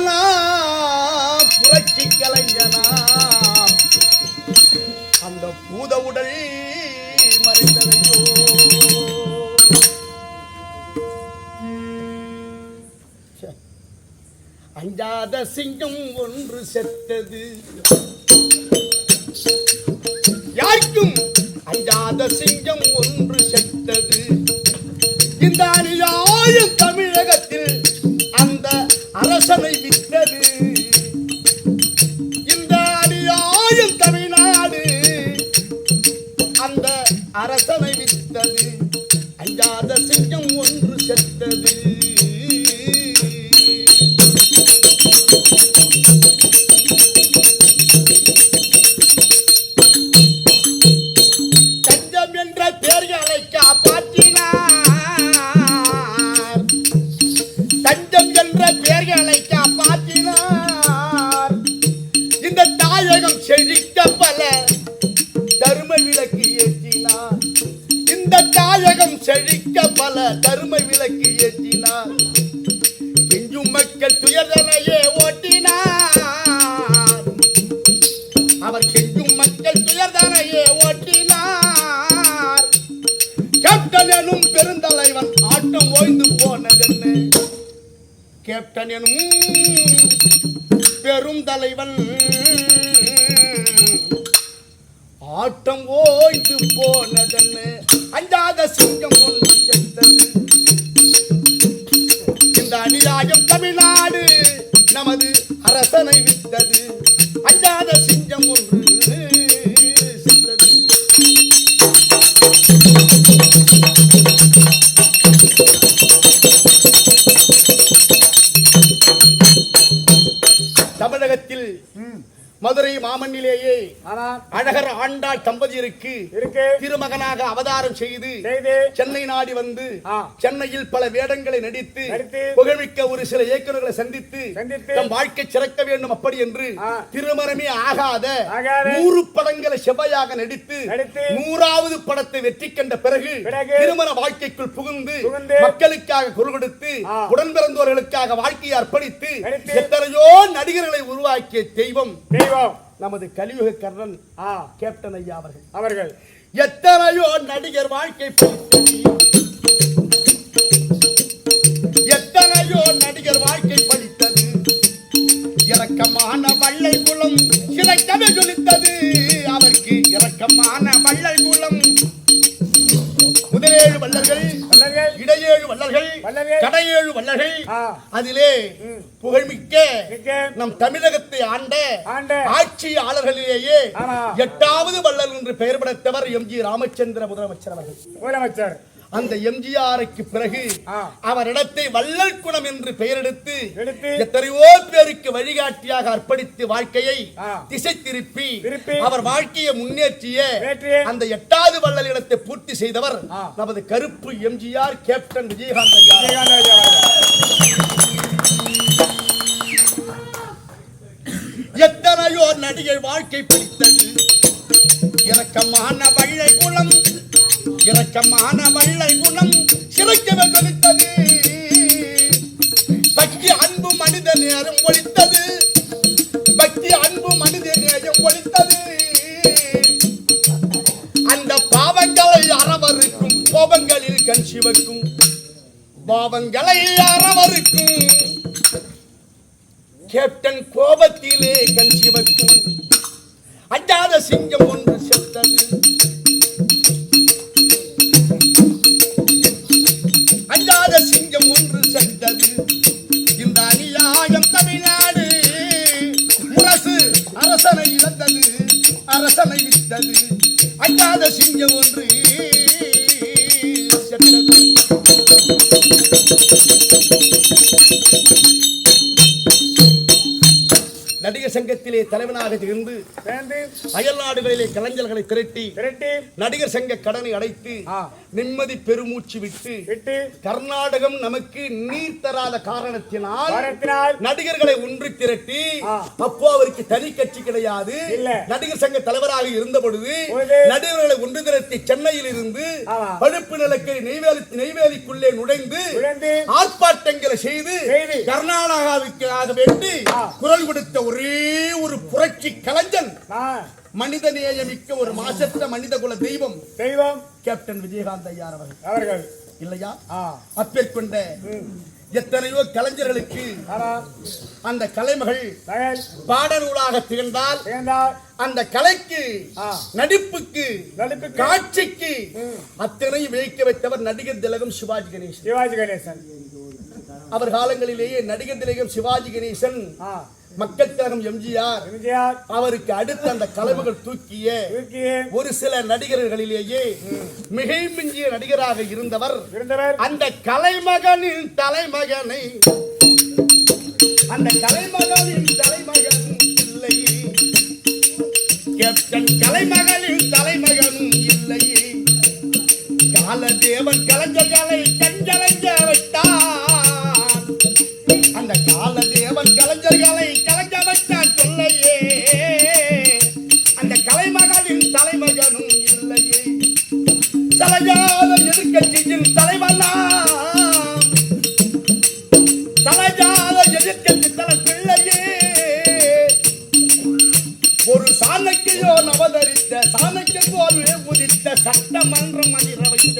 கலைஞனா புரட்சி கலைஞனா. அந்த பூத உடல் மறைந்ததையோ அஞ்சாத சிங்கம் ஒன்று செத்தது. யாருக்கும் அஞ்சாத சிங்கம் ஒன்று செத்தது. இந்த அநியாயம் தமிழகத்தில் செழிக்க பல தரும விளக்கு ஏற்றினார். கெஞ்சும் மக்கள் துயர்தனையே ஓட்டினார். அவர் கெஞ்சும் மக்கள் துயர்தனையே ஓட்டினார். கேப்டன் எனும் பெருந்தலைவன் ஆட்டம் ஓய்ந்து போனதென்ன? கேப்டன் எனும் பெரும் தலைவன் ஆட்டம் ஓய்ந்து போனதன்னு அஞ்சாத சிங்கம் ஒன்று மதுரை மாமண்ணிலேயே ஆமா அழகர் ஆண்டாள் தம்பதியருக்கு திருமகனாக அவதாரம் செய்து சென்னை நாடி வந்து. சென்னையில் பல வேடங்களை நடித்து புகழ்மிக்க ஒரு சில இயக்குநர்களை சந்தித்து தம் வாழ்க்கை சிறக்க வேண்டும் அப்படி என்று. திருமணமே ஆகாத நூறு படங்களை செவ்வையாக நடித்து நூறாவது படத்தை வெற்றி கண்ட பிறகு திருமண வாழ்க்கைக்குள் புகுந்து மக்களுக்காக குரல் கொடுத்து. உடன் பிறந்தவர்களுக்காக வாழ்க்கையை அர்ப்பணித்து எத்தனையோ நடிகர்களை உருவாக்கிய தெய்வம். நமது கலியுக கர்ணன் ஆ கேப்டன் ஐயா அவர்கள். அவர்கள். எத்தனையோ நடிகர் வாழ்க்கை படித்தது. எத்தனையோ நடிகர் வாழ்க்கை படித்தது இரக்கமான வள்ளை குலம் சிறைக்கவே ஜொலித்தது அவருக்கு இரக்கமான வள்ளை குலம் முதலேழு வள்ளல்கள் வல்லர்கள் இடையேழு வள்ளல்கள், கடையேழு ஆ. அதிலே. புகழ்மிக்க மிக்க. நம் தமிழகத்தை ஆண்ட ஆட்சியாளர்களிலேயே. எட்டாவது வள்ளல் என்று பெயர் படைத்தவர் எம் ஜி ராமச்சந்திர முதலமைச்சர் அவர்கள். முதலமைச்சர். அந்த எம்ஜிஆருக்கு பிறகு. அவரிடத்தை வள்ளல் குணம் என்று பெயரெடுத்து எடுத்து, எத்தனையோ பேருக்கு வழிகாட்டியாக அர்ப்பணித்து வாழ்க்கையை. திசை திருப்பி அவர் வாழ்க்கையை முன்னேற்றிய அந்த எட்டாவது வள்ளல் இடத்தை பூர்த்தி செய்தவர். நமது கருப்பு எம்ஜிஆர் கேப்டன் விஜயகாந்த். எத்தனையோ நடிகர் வாழ்க்கை பிடித்தது இரக்கமான வள்ளை குணம் இரக்கமான வள்ளை குணம் சிறைக்கவே தொலைத்தது பக்தி அன்பு மனித நேரம் ஒழித்தது பக்தி அன்பு மனித நேரம் ஒழித்தது அந்த பாவங்களை அறவருக்கும் கோபங்களில் கண் சிவக்கும். பாவங்களை அறவருக்கும் கேப்டன் கோபத்திலே கண் சிவக்கும். அஞ்சாத சிங்கம் ஒன்று செத்தது. அஞ்சாத சிங்கம் கழகத்திலே தலைவனாக இருந்து அயல் நாடுகளிலே கலைஞர்களை திரட்டி திரட்டி நடிகர் சங்க கடனை அடைத்து. நிம்மதி பெருமூச்சு விட்டு விட்டு கர்நாடகம் நமக்கு நீர் தராத காரணத்தினால் நடிகர்களை ஒன்று திரட்டி. அப்போ அவருக்கு தனி கட்சி கிடையாது. நடிகர் சங்க தலைவராக இருந்த பொழுது. நடிகர்களை ஒன்று திரட்டி சென்னையில் இருந்து. பழுப்பு நிலக்கரி நெய்வேலி நெய்வேலிக்குள்ளே நுழைந்து ஆர்ப்பாட்டங்களை செய்து. கர்நாடகாவுக்காக வேண்டி. குரல் கொடுத்த ஒரு புரட்சி கலைஞன். மனித நேயமிக்க ஒரு மாசற்ற மனித குல தெய்வம். தெய்வம். கேப்டன் விஜயகாந்த் ஐயார் அவர்கள். அவர்கள். இல்லையா? அப்பேற்கொண்ட எத்தனையோ கலைஞர்களுக்கு அந்த கலைமகள் மகள். பாடநூலாக திகழ்ந்தால் அந்த கலைக்கு. நடிப்புக்கு நடிப்புக்கு. காட்சிக்கு அத்தனை வைக்க வைத்தவர் நடிகர் திலகம் சிவாஜி கணேசன். சிவாஜி கணேசன். அவர் காலங்களிலேயே நடிகர் திலகம் சிவாஜி கணேசன். மக்கள் திலகம் எம்ஜிஆர் எம்ஜிஆர். அவருக்கு அடுத்து அந்த கலைவுகள் தூக்கிய தூக்கி ஒரு சில நடிகர்களிலேயே மிகை மிஞ்சிய நடிகராக இருந்தவர். அந்த கலைமகனின் தலைமகனை அந்த கலைமகனின் தலைமகன் கேப்டன் கலைமகனின் தலையாத எதிர்க்கட்சியின் தலைவனா தலையாத எதிர்க்கட்சி தலை பிள்ளையே ஒரு சாணக்கியோ நவதரித்த சாணக்கிய போல் உதித்த சட்டமன்றம் அதிர வைத்த.